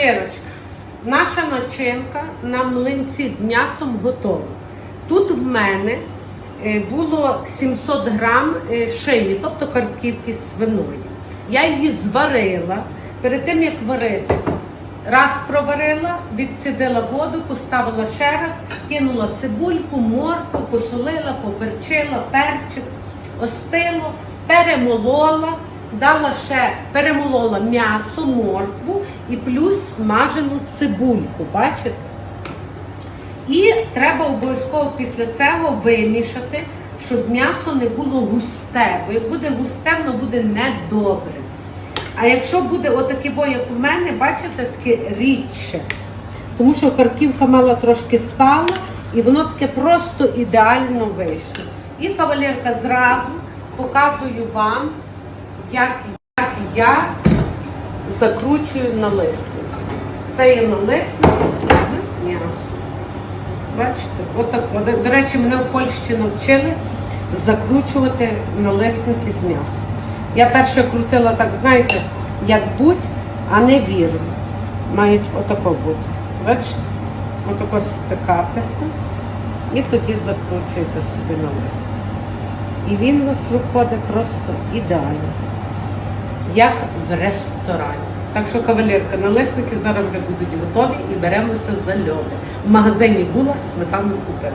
Кавалерочка, наша начинка на млинці з м'ясом готова. Тут в мене е, було 700 грам е, шиї, тобто карківки свиної. Я її зварила. Перед тим як варити, раз проварила, відцідила воду, поставила ще раз, кинула цибульку, морку, посолила, поперчила, перчик, остило, перемолола, дала ще перемолола м'ясо, моркву і плюс смажену цибульку. Бачите? І треба обов'язково після цього вимішати, щоб м'ясо не було густе. Бо як буде густе, воно буде недобре. А якщо буде отаке, як у мене, бачите, таке рідше. Тому що харківка мала трошки сала, і воно таке просто ідеально вийшло. І кавалерка зразу показую вам, як, як я закручую налисник. Це є налисник з м'ясом. Бачите, отак. До, речі, мене в Польщі навчили закручувати налисники з м'ясом. Я перше крутила так, знаєте, як будь, а не вірно. Мають отако бути. Бачите? Отако стикатися. І тоді закручуєте собі налисник. І він у вас виходить просто ідеально. Як в ресторані. Так що, кавалерка, налисники зараз вже будуть готові і беремося за льоди. В магазині була, сметану купила.